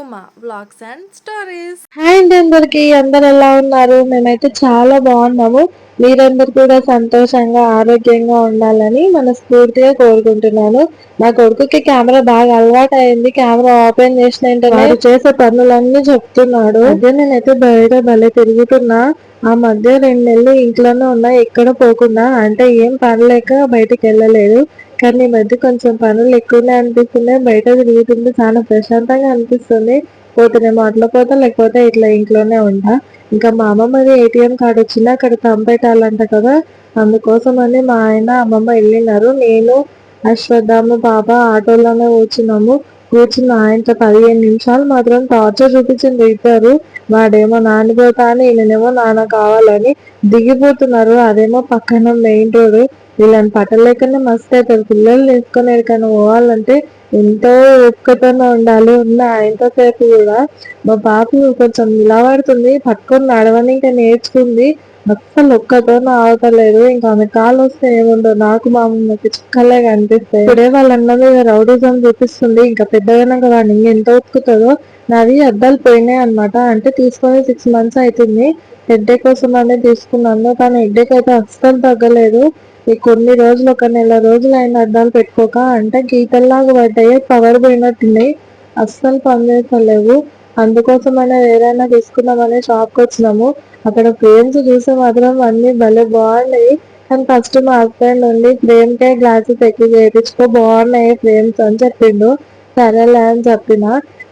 Uma vlogs and stories. Hi అండి అందరికి. అందరు ఎలా ఉన్నారు? మేమైతే చాలా బాగున్నాము. మీరందరు కూడా సంతోషంగా ఆరోగ్యంగా ఉండాలని మనస్ఫూర్తిగా కోరుకుంటున్నాను. నా కొడుకుకి కెమెరా బాగా అలవాటు అయింది కెమెరా ఓపెన్ చేసిన వాడు చేసే పనులన్నీ చెప్తున్నాడు. అదే నేనైతే బయట భలే తిరుగుతున్నా. ఆ మధ్య రెండు నెలలు ఇంట్లోనే ఉన్నా ఎక్కడ పోకుండా అంటే ఏం పని లేక బయటకు వెళ్ళలేదు. కానీ ఈ మధ్య కొంచెం పనులు ఎక్కువనే అనిపిస్తున్నాయి. బయట తిరుగుతుంటే చాలా ప్రశాంతంగా అనిపిస్తుంది. పోతేనేమో అట్లా పోతా లేకపోతే ఇట్లా ఇంట్లోనే ఉంటా. ఇంకా మా అమ్మమ్మది ఏటీఎం కార్డు వచ్చినా అక్కడ పంపెట్టాలంట కదా. అందుకోసం అని మా ఆయన అమ్మమ్మ వెళ్ళినారు. నేను అశ్వథ బాబా ఆటోలోనే కూర్చున్నాము. కూర్చున్న ఆయనతో పదిహేను నిమిషాలు మాత్రం టార్చర్ చూపించింది. ఇద్దరు వాడేమో నానిపోతా అని ఈయననేమో నాన్న కావాలని దిగిపోతున్నారు. అదేమో పక్కన మెయిన్ రోడ్. వీళ్ళని పట్టలేకనే మస్తు అవుతారు. పిల్లలు తీసుకొని ఎక్కడికైనా పోవాలంటే ఎంతో ఒక్కతోనే ఉండాలి. ఉన్న ఆయనతో సేపు కూడా మా పాప కొంచెం నిలబడుతుంది పట్టుకొని నడవని ఇంకా నేర్చుకుంది. అస్సలు ఒక్కతో ఆగలేదు ఇంకా ఆమె కాలు వస్తే ఏముండో నాకు మా అమ్మకి చుక్కలే కనిపిస్తాయి. ఇప్పుడే వాళ్ళ అన్న మీద రౌడిజం చూపిస్తుంది. ఇంకా పెద్దగా వాడిని ఎంత ఒప్పుకుతుందో నాది అద్దాలు పోయినాయి అనమాట అంటే తీసుకొని సిక్స్ మంత్స్ అవుతుంది. హెడ్డే కోసం అనేది తీసుకున్నాను. కానీ హెడ్డేక్ అయితే అస్సలు తగ్గలేదు. ఈ కొన్ని రోజులు ఒక నెల రోజులు అయిన అద్దాలు పెట్టుకోక అంటే గీతల్లాగా పడ్డాయి పవర్ పోయినట్టున్నాయి అస్సలు పనిచేస్తలేవు అందుకోసమైనా ఏదైనా తీసుకుందామని షాప్కి వచ్చినాము. అక్కడ ఫ్రేమ్స్ చూస్తే మాత్రం అన్ని భలే బాగున్నాయి. కానీ ఫస్ట్ మా హస్బెండ్ ఉండి ఫ్రేమ్కే గ్లాసెస్ ఎక్కువ చేయించుకో బాగున్నాయి ఫ్రేమ్స్ అని చెప్పిండు. సరేలే అని చెప్పిన.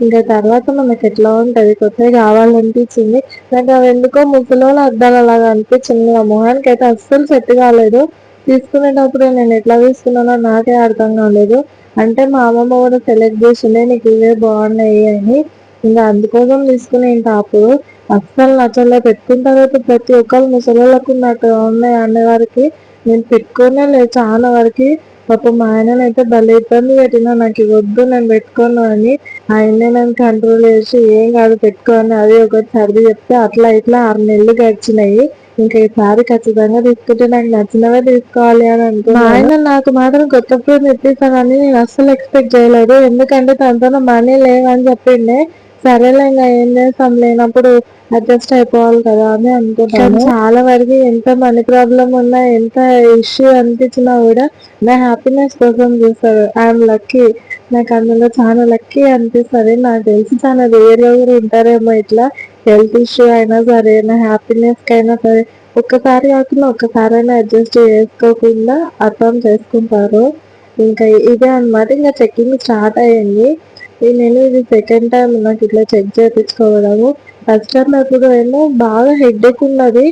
ఇంకా తర్వాత మనకి ఎట్లా ఉంటది కొత్తగా కావాలనిపించింది. నాకు అవి ఎందుకో ముసలోళ్ళ అద్దాలు అలాగా అనిపించింది. నా మొహానికి అయితే అస్సలు సెట్ కాలేదు. తీసుకునేటప్పుడు నేను ఎట్లా తీసుకున్నానో నాకే అర్థం కాలేదు. అంటే మా అమ్మమ్మ కూడా సెలెక్ట్ చేసిండే నీకు ఇవే బాగున్నాయి అని. ఇంకా అందుకోసం తీసుకునే అప్పుడు అస్సలు నచ్చలే. పెట్టుకున్న తర్వాత ప్రతి ఒక్కరు ముసలిళ్ళకు నాకు ఉన్నాయి అనేవారికి నేను పెట్టుకునే లేదు చాలా వరకు. పాప మా ఆయననైతే భలే ఇబ్బంది పెట్టినా నాకు వద్దు నేను పెట్టుకోను అని. ఆయన్నే నేను కంట్రోల్ చేసి ఏం కాదు పెట్టుకోని అది ఒకటి సర్ది చెప్తే అట్లా ఇట్లా ఆరు నెలలు గడిచినాయి. ఇంకా ఈసారి ఖచ్చితంగా తీసుకుంటే నాకు నచ్చినవే తీసుకోవాలి అని అనుకున్నాను. ఆయన నాకు మాత్రం కొత్త ఫోన్ తెప్పిస్తానని నేను అస్సలు ఎక్స్పెక్ట్ చేయలేదు. ఎందుకంటే తనతో మనీ లేవని చెప్పిండే. సరేలే ఇంకా ఏం చేస్తాం? లేనప్పుడు అడ్జస్ట్ అయిపోవాలి కదా అని అనుకుంటాను. చాలా వరకు ఎంత మనీ ప్రాబ్లం ఉన్నా ఎంత ఇష్యూ అనిపించినా కూడా నా హ్యాపీనెస్ కోసం చూస్తారు. ఐఎమ్ లక్కీ నాకు అందులో చాలా లక్కీ అనిపిస్తుంది. నాకు తెలిసి చాలా రేర్ కూడా ఉంటారేమో ఇట్లా హెల్త్ ఇష్యూ అయినా సరే నా హ్యాపీనెస్ అయినా సరే. ఒక్కసారి కాకుండా ఒక్కసారైనా అడ్జస్ట్ చేసుకోకుండా అర్థం చేసుకుంటారు. ఇంకా ఇదే అనమాట ఇంకా చెక్కింగ్ స్టార్ట్ అయ్యింది. నేను ఇది సెకండ్ టైం నాకు ఇట్లా చెక్ చేయించుకోవడము ఫస్ట్ టైం అప్పుడు ఏమో బాగా హెడ్ఏక్ ఉన్నది.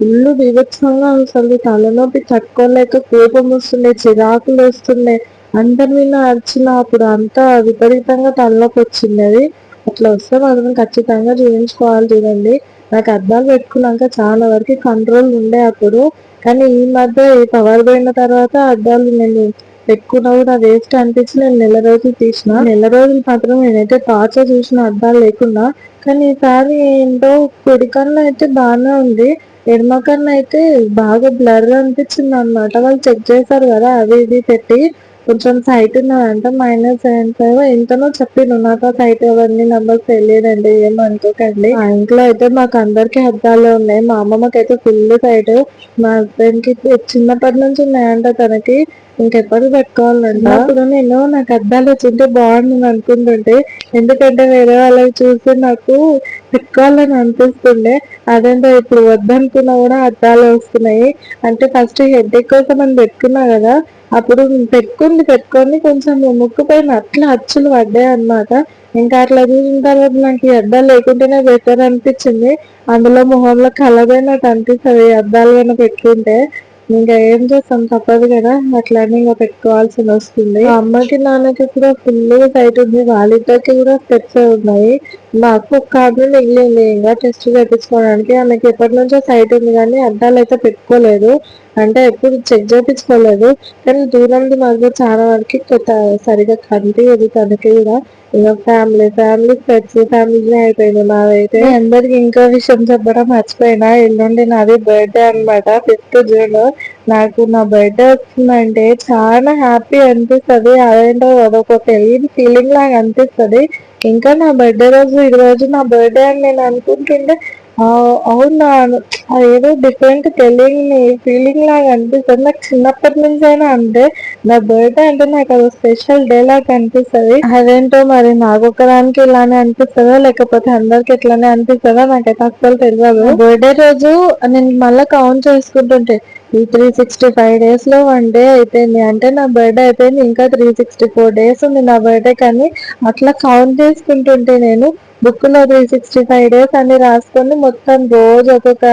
ఫుల్ బీభత్సంగా అసలు తలనొప్పి తట్టుకోలేక కోపం వస్తుండే చిరాకులు వస్తుండే. అందరి మీద అరిచిన అప్పుడు అంతా విపరీతంగా తలలోకి వచ్చింది. అది అట్లా వస్తే మాత్రం ఖచ్చితంగా చూపించుకోవాలి చూడండి. నాకు అద్దాలు పెట్టుకున్నాక చాలా వరకు కంట్రోల్ ఉండే అప్పుడు. కానీ ఈ మధ్య పవర్ పోయిన తర్వాత అద్దాలు నేను పెట్టుకున్నా కూడా వేస్ట్ అనిపించి నేను నెల రోజులు తీసిన. నెల రోజులు మాత్రం నేనైతే టార్చర్ చూసిన అద్దాలు లేకుండా కానీ ఈసారి ఏంటో కుడికన్న అయితే బాగానే ఉంది. ఎడమ కన్నా అయితే బాగా బ్లర్ అనిపించింది అనమాట వాళ్ళు చెక్ చేశారు కదా అది ఇది పెట్టి. కొంచెం సైట్ ఉన్నదంట మైనస్ సెవెన్ ఫైవ్ ఎంతనో చెప్పిండు. నాకు ఆ సైట్ ఎవరిని నెంబర్స్ తెలియదండి. ఏమనుకోకండి ఆ ఇంట్లో అయితే మాకు అందరికి అద్దాలు ఉన్నాయి. మా అమ్మమ్మకి అయితే ఫుల్ సైట్ మా హస్బెండ్కి చిన్నప్పటి నుంచి ఉన్నాయంట తనకి. ఇంకెప్పుడు పెట్టుకోవాలంట అప్పుడు నేను నాకు అద్దాలు వచ్చింటే బాగుంటుంది అనుకుంటుంటే ఎందుకంటే వేరే వాళ్ళకి చూస్తే నాకు పెట్టుకోవాలని అనిపిస్తుండే. అదేంటో ఇప్పుడు వద్దనుకున్నా కూడా అద్దాలు వస్తున్నాయి. అంటే ఫస్ట్ హెడ్ కోసం అని పెట్టుకున్నా కదా అప్పుడు పెట్టుకుంది పెట్టుకొని కొంచెం ముక్కు పైన అట్లా అచ్చులు పడ్డాయి అనమాట ఇంకా అట్లా చూసిన తర్వాత నాకు ఈ అద్దాలు లేకుంటేనే బెటర్ అనిపించింది. అందులో మొహంలో కలదైనట్టు అనిపిస్తుంది అద్దాలు కన్నా పెట్టుకుంటే. ఇంకా ఏం చేస్తాం? తప్పదు కదా. అట్లానే ఇంకా పెట్టుకోవాల్సి వస్తుంది. అమ్మకి నాన్నకి కూడా ఫుల్ సైట్ ఉంది. వాళ్ళిద్దరికి కూడా స్టెప్స్ ఉన్నాయి. నాకు ఒక కార్డు మిగిలింది. ఇంకా టెస్ట్ చేయించుకోవడానికి ఆమెకి ఎప్పటి నుంచో సైట్ ఉంది కానీ అద్దాలు అయితే పెట్టుకోలేదు. అంటే ఎప్పుడు చెక్ చేయించుకోలేదు కానీ దూరంది మాకు చాలా వరకు కొత్త సరిగా కనిపించదు తనకి కూడా. ఇంకా ఫ్యామిలీ ఫ్యామిలీ ఫ్రెండ్స్ ఫ్యామిలీ అయిపోయింది నాదైతే అందరికి ఇంకో విషయం చెప్పడం మర్చిపోయినా. ఎల్లుండి నాది బర్త్డే అనమాట ఫిఫ్త్ జూన్. నాకు నా బర్త్డే వచ్చిందంటే చాలా హ్యాపీ అనిపిస్తుంది. అదేంటో అదొక తెలియని ఫీలింగ్ లాగా అనిపిస్తుంది. ఇంకా నా బర్త్డే రోజు ఈ రోజు నా బర్త్డే అని నేను అనుకుంటుంటే అవునా? అదేదో డిఫరెంట్ తెలియని ఫీలింగ్ లాగా అనిపిస్తుంది. నాకు చిన్నప్పటి నుంచి అయినా నా బర్త్డే అంటే నాకు అది స్పెషల్ డే లాగా అనిపిస్తది. అదేంటో మరి నాకు ఒకదానికి ఇలానే అనిపిస్తుందో లేకపోతే అందరికి ఇట్లానే అనిపిస్తుందో నాకైతే అస్సలు తెలియదు బర్త్డే రోజు నేను మళ్ళీ కౌంట్ చేసుకుంటుంటే ఈ త్రీ సిక్స్టీ ఫైవ్ డేస్లో వన్ డే అయిపోయింది. అంటే నా బర్త్డే అయిపోయింది ఇంకా త్రీ సిక్స్టీ ఫోర్ డేస్ ఉంది నా బర్త్డే కానీ అట్లా కౌంట్ చేసుకుంటుంటే నేను బుక్లో త్రీ సిక్స్టీ ఫైవ్ డేస్ అన్ని రాసుకొని మొత్తం రోజు ఒక్కొక్క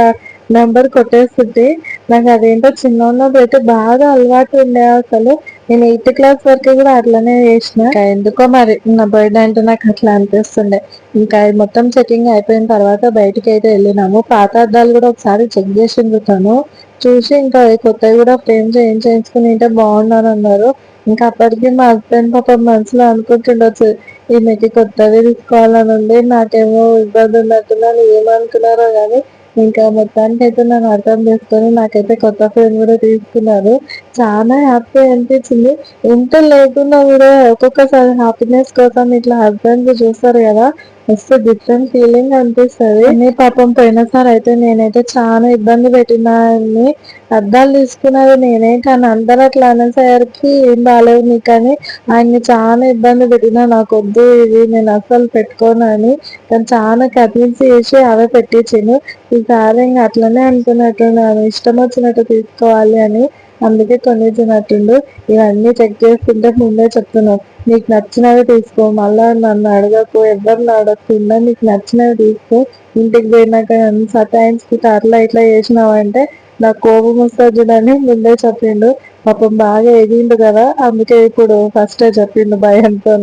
నెంబర్ కొట్టేస్తుంటే నాకు అదేంటో చిన్న ఉన్నప్పుడు అయితే బాగా అలవాటు ఉండే అసలు. నేను ఎయిత్ క్లాస్ వరకు కూడా అట్లనే చేసిన. ఎందుకో మరి నా బర్త్డే అంటే నాకు అట్లా అనిపిస్తుండే. ఇంకా మొత్తం చెకింగ్ అయిపోయిన తర్వాత బయటికి అయితే వెళ్ళినాము. పాత అద్దాలు కూడా ఒకసారి చెక్ చేసి తను చూసి ఇంకా కొత్తవి కూడా ఫ్రేమ్ చేంజ్ చేయించుకుని ఉంటే బాగున్నారు అన్నారు. ఇంకా అప్పటికి మా హస్బెండ్ పాప మనసులో అనుకుంటుండొచ్చు ఈమెకి కొత్తది తీసుకోవాలని ఉంది నాకేమో ఇబ్బంది ఉన్నట్టున్నారు ఏమనుకున్నారో కానీ ఇంకా మొత్తానికి అయితే నన్ను అర్థం చేసుకొని నాకైతే కొత్త ఫోన్ కూడా తీసుకున్నారు. చాలా హ్యాపీ అనిపించింది. ఎంత లేకుండా కూడా ఒక్కొక్కసారి హ్యాపీనెస్ కోసం ఇట్లా హస్బెండ్ చూస్తారు కదా మస్తు డిఫరెంట్ ఫీలింగ్ అనిపిస్తుంది. నీ పాపం పోయినసారి అయితే నేనైతే చాలా ఇబ్బంది పెట్టినాన్ని అద్దాలు తీసుకున్నది నేనే కానీ అందరూ అట్లా అనేసరికి ఏం బాగాలేదు నీకు కానీ ఆయన్ని చాలా ఇబ్బంది పెట్టినా నాకు వద్దు ఇది నేను అస్సలు పెట్టుకోను అని. తను చాలా కన్విన్స్ చేసి అవే పెట్టించాను ఈసారి ఇంకా అట్లనే అనుకున్నట్టున్నాను ఇష్టం వచ్చినట్టు తీసుకోవాలి అని. అందుకే కొనిచ్చినట్టుండు ఇవన్నీ చెక్ చేసుకుంటే ముందే చెప్తున్నావు నీకు నచ్చినవి తీసుకో. మళ్ళా నన్ను అడగకు. ఎవరిని అడగకుండా నీకు నచ్చినవి తీసుకో. ఇంటికి పోయినాక సతాయించుకుంటే అట్లా ఇట్లా చేసినావంటే నాకు కోపం వస్తుందని ముందే చెప్పిండు. పాపం బాగా ఎగిండు కదా. అందుకే ఇప్పుడు ఫస్టే చెప్పిండు భయంతో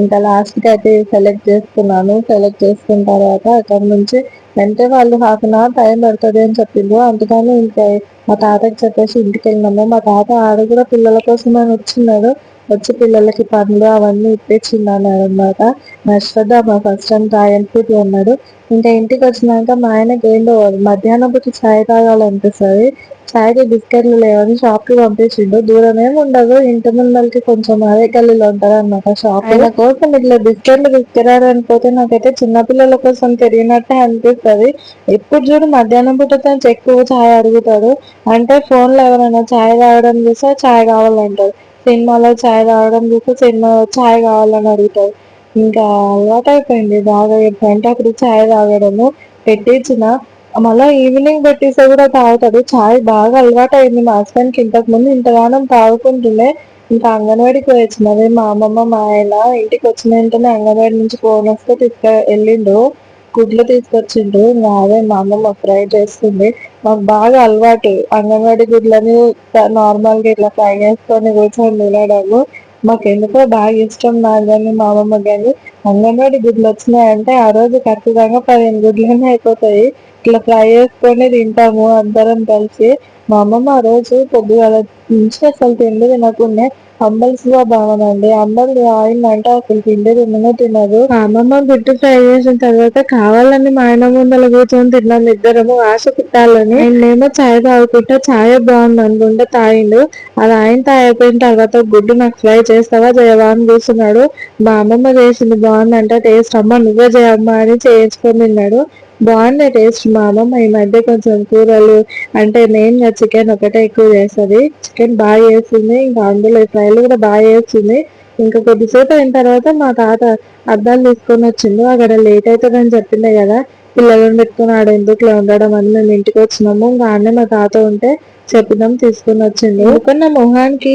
ఇంకా లాస్ట్కి అయితే సెలెక్ట్ చేసుకున్నాను సెలెక్ట్ చేసుకున్న తర్వాత అక్కడ నుంచి అంటే వాళ్ళు హాఫ్ అన్ అవర్ టైం పడుతుంది అని చెప్పిండ్రు. అందుకని ఇంకా మా తాతకి చెప్పేసి ఇంటికి వెళ్ళినాము. మా తాత ఆడ కూడా పిల్లల కోసం అని వచ్చిన్నాడు. వచ్చి పిల్లలకి పండ్లు అవన్నీ ఇప్పించిన్నాను అనమాట నర్షద మా ఫస్ట్ టైం డ్రాగన్ ఫ్రూట్ ఉన్నాడు ఇంకా ఇంటికి వచ్చినాక మా ఆయనకి ఏంటో మధ్యాహ్నం పూట ఛాయ్ తాగాలనిపిస్తుంది. ఛాయ్కి బిస్కెట్లు లేవని షాప్కి పంపించిండు. దూరం ఏమి ఉండదు. ఇంటి ముందరికి కొంచెం అదే గల్లీలో ఉంటారు అనమాట షాప్ ఆయన కోసం ఇట్లా బిస్కెట్లు తీసుకురారని పోతే నాకైతే చిన్నపిల్లల కోసం తిరిగినట్టే అనిపిస్తుంది. ఎప్పుడు చూడు మధ్యాహ్నం పూట ఎక్కువ ఛాయ్ అడుగుతాడు. అంటే ఫోన్లో ఎవరైనా ఛాయ్ తాగడం చూస్తే ఛాయ్ కావాలంటారు సినిమాలో ఛాయ్ తాగడం చూస్తే సినిమా ఛాయ్ కావాలని అడుగుతారు ఇంకా అలవాటు అయిపోయింది బాగా ఎప్పుడంటే అప్పుడు ఛాయ్ తాగడము. పెట్టించిన. మళ్ళీ ఈవినింగ్ పెట్టిస్తే కూడా తాగుతాడు. చాయ్ బాగా అలవాటు అయింది మా హస్బెండ్కి ఇంతకు ముందు ఇంతగానం తాగుకుంటుండే. ఇంకా అంగన్వాడికి వచ్చినది మా అమ్మమ్మ మా ఆయన ఇంటికి వచ్చిన వెంటనే అంగన్వాడి నుంచి ఫోన్ వస్తే తీసుకు వెళ్ళిండు. గుడ్లు తీసుకొచ్చిండు. ఇంకా అదే మా అమ్మమ్మ ఫ్రై చేస్తుంది. మాకు బాగా అలవాటు. అంగన్వాడి గుడ్లని నార్మల్గా ఇట్లా ఫ్రై చేసుకొని కూర్చొని తినడము. మాకెందుకో బాగా ఇష్టం నాకు కానీ మా అమ్మమ్మ కానీ అంగన్వాడి గుడ్లు వచ్చినాయంటే ఆ రోజు ఖచ్చితంగా పదిహేను గుడ్లనే అయిపోతాయి. ఇట్లా ఫ్రై చేసుకొని తింటాము అందరం కలిసి. మా అమ్మమ్మ ఆ రోజు పొద్దుగాల నుంచి అసలు తిండి తినకుండా. అంబల్స్గా బాగుందండి అమ్మల్ని ఆయన అంటే అసలు తిండి తిన్ననే తినదు. అమ్మమ్మ గుడ్డు ఫ్రై చేసిన తర్వాత కావాలని మా ఆయన ముందర కూర్చొని తిన్నాం ఇద్దరము. ఆశ పుట్టాలని. నేనేమో చాయ్ తాగుకుంటే చాయ్ బాగుంది అనుకుంటే తాగిండు. అది ఆయన తాగిపోయిన తర్వాత గుడ్డు నాకు ఫ్రై చేస్తావా చేయవా అని కూర్చున్నాడు. మా అమ్మమ్మ చేసింది బాగుందంటే టేస్ట్. అమ్మ నువ్వే చేయమ్మా అని చేయించుకొని తిన్నాడు. బాగుంది టేస్ట్ మా అమ్మమ్మ ఈ మధ్య కొంచెం కూరలు అంటే మెయిన్గా చికెన్ ఒకటే ఎక్కువ చేస్తుంది. చికెన్ బాగా చేస్తుంది. ఇంకా అందులో ఫ్రైలు కూడా బాగా చేస్తుంది. ఇంకా కొద్దిసేపు అయిన తర్వాత మా తాత అద్దాలు తీసుకొని వచ్చిండు. అక్కడ లేట్ అవుతుందని చెప్పిండే కదా. పిల్లలను పెట్టుకుని ఆడ ఎందుకు ఉండడం అని మేము ఇంటికి వచ్చినాము. ఇంకా అన్న మా తాత ఉంటే చెప్పినాం తీసుకుని వచ్చింది నా మొహానికి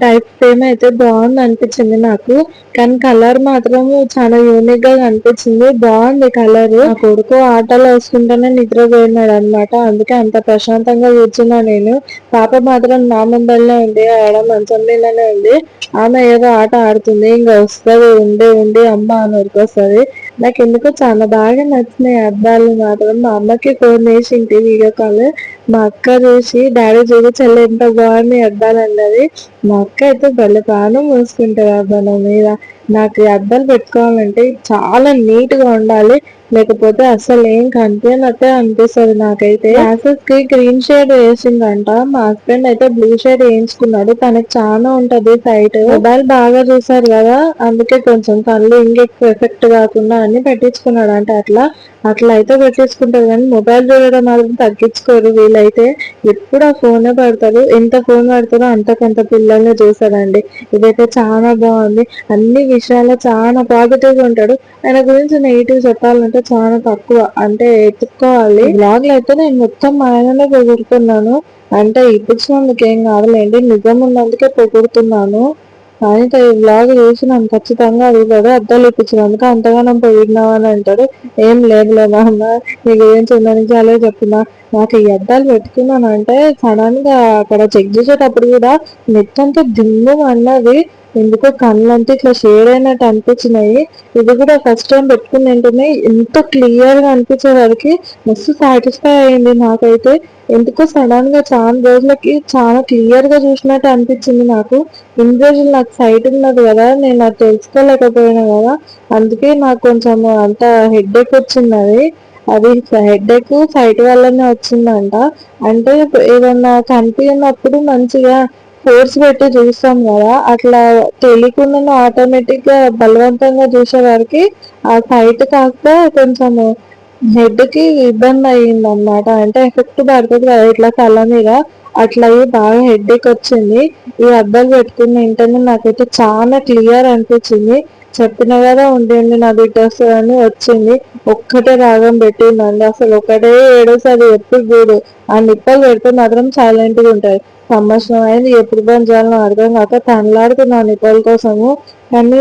టైప్ ఫేమ్ అయితే బాగుంది అనిపించింది నాకు. కానీ కలర్ మాత్రం చాలా యూనిక్గా కనిపించింది బాగుంది కలర్. నా కొడుకు ఆటలు వేసుకుంటేనే నిద్రపోయినాడు అనమాట అందుకే అంత ప్రశాంతంగా కూర్చున్నా నేను. పాప మాత్రం నా ముందరనే ఉంది. ఆడ మంచం మీదనే ఉంది. ఆమె ఏదో ఆట ఆడుతుంది. ఇంకా వస్తుంది ఉండి ఉండి అమ్మ అని వస్తుంది నాకు ఎందుకో చాలా బాగా నచ్చినాయి అద్దాలు మాత్రం. మా అమ్మకి ఫోన్ చేసింటి వీడియో కాల్ మా అక్క చూసి డాడీ చూసి చూపించాలి ఎంత బాగుంది అద్దాలు అన్నది. మా అక్క అయితే భలే ప్రాణం మూసుకుంటుంది అద్దాల మీద. నాకు అద్దాలు పెట్టుకోవాలంటే చాలా నీట్గా ఉండాలి. లేకపోతే అసలు ఏం కనిపించినట్టే అనిపిస్తుంది నాకైతే. గ్లాసెస్కి గ్రీన్ షేడ్ వేసిందంట. మా హస్బెండ్ అయితే బ్లూ షేడ్ వేయించుకున్నాడు. తనకి చాలా ఉంటది సైట్. మొబైల్ బాగా చూసారు కదా. అందుకే కొంచెం కళ్ళు ఇంకెక్కువ ఎఫెక్ట్ కాకుండా అని పెట్టించుకున్నాడు అంటే అట్లా. అట్లా అయితే పెట్టించుకుంటారు కానీ మొబైల్ చూడడం మాత్రం తగ్గించుకోరు. వీళ్ళైతే ఎప్పుడు ఆ ఫోనే పడతారు ఎంత ఫోన్ పడతారో అంతకంత పిల్లల్ని చూసారండి ఇదైతే చాలా బాగుంది. అన్ని విషయాల్లో చాలా పాజిటివ్గా ఉంటాడు. ఆయన గురించి నెగిటివ్ చెప్పాలంటే చాలా తక్కువ. అంటే ఎత్తుక్కోవాలి. బ్లాగ్లు అయితే నేను మొత్తం మా ఆయననే పొగుడుతున్నాను. అంటే ఇప్పుడు ఏం కాదులేండి. నిజం ఉన్నందుకే పొగుడుతున్నాను. ఆయనతో ఈ బ్లాగ్ చూసి నన్ను ఖచ్చితంగా అడుగుతాడు అద్దాలు ఇప్పించినందుకు అంతగానం పోయినావు అని అంటాడు. ఏం లేదులే నాన్న నీ గురించి ఉందని చాలా చెప్తున్నా. నాకు ఈ అద్దాలు పెట్టుకున్నానంటే సడన్గా అక్కడ చెక్ చేసేటప్పుడు కూడా నెత్తంతా దిమ్ము అన్నది ఎందుకో కళ్ళంతా ఇట్లా షేడ్ అయినట్టు అనిపించినాయి. ఇది కూడా ఫస్ట్ టైం పెట్టుకుని వెంటనే ఎంత క్లియర్గా అనిపించే మస్తు సాటిస్ఫై అయింది నాకైతే. ఎందుకో సడన్గా చాలా రోజులకి చాలా క్లియర్గా చూసినట్టు అనిపించింది నాకు. ఇన్ని రోజులు నాకు సైట్ ఉన్నది కదా నేను అది తెలుసుకోలేకపోయినా కదా. అందుకే నాకు కొంచెం అంత హెడ్ ఎక్ వచ్చింది అది. అది హెడ్ ఎక్ సైట్ వల్లనే వచ్చిందంట. అంటే ఏదన్నా కనిపించినప్పుడు మంచిగా ఫోర్స్ పెట్టి చూస్తాం కదా అట్లా తెలియకుండా ఆటోమేటిక్గా బలవంతంగా చూసే వారికి ఆ సైట్ కాక కొంచెం హెడ్కి ఇబ్బంది అయ్యింది అనమాట అంటే ఎఫెక్ట్ పడుతుంది కదా ఇట్లా తల మీద. అట్లా బాగా హెడ్ ఎక్ వచ్చింది. ఈ అద్దాలు పెట్టుకున్న వెంటనే నాకైతే చాలా క్లియర్ అనిపించింది. చెప్పిన కదా ఉండేది నా బిడ్డ వస్తుందని వచ్చింది. ఒక్కటే రాగం పెట్టిందండి. అసలు ఒకటే ఏడోసారి ఎప్పుడు చూడు. ఆ నిప్పలు పెడితే మాత్రం సైలెంట్గా ఉంటాయి. సంవత్సరం అయింది. ఎప్పుడు బంద్ చేయాలో అర్థం కాక తనలాడుతున్నా నిప్పల కోసము. కానీ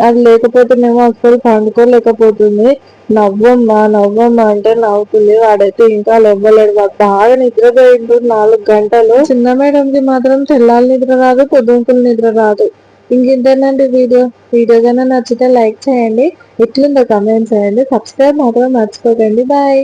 అది లేకపోతేనేమో అసలు పండుకోలేకపోతుంది. నవ్వమ్మా నవ్వమ్మా అంటే నవ్వుతుంది. వాడైతే ఇంకా లేవ్వలేడు. వాడు బాగా నిద్రపోయిండు నాలుగు గంటలు. చిన్న మేడంకి మాత్రం తెల్లాలి నిద్ర రాదు పొద్దుంకులు నిద్ర రాదు. ఇంకేంటేనండి వీడియో. వీడియో కన్నా నచ్చితే లైక్ చేయండి. ఎట్లుందో కమెంట్ చేయండి. సబ్స్క్రైబ్ మాత్రం మర్చిపోకండి. బాయ్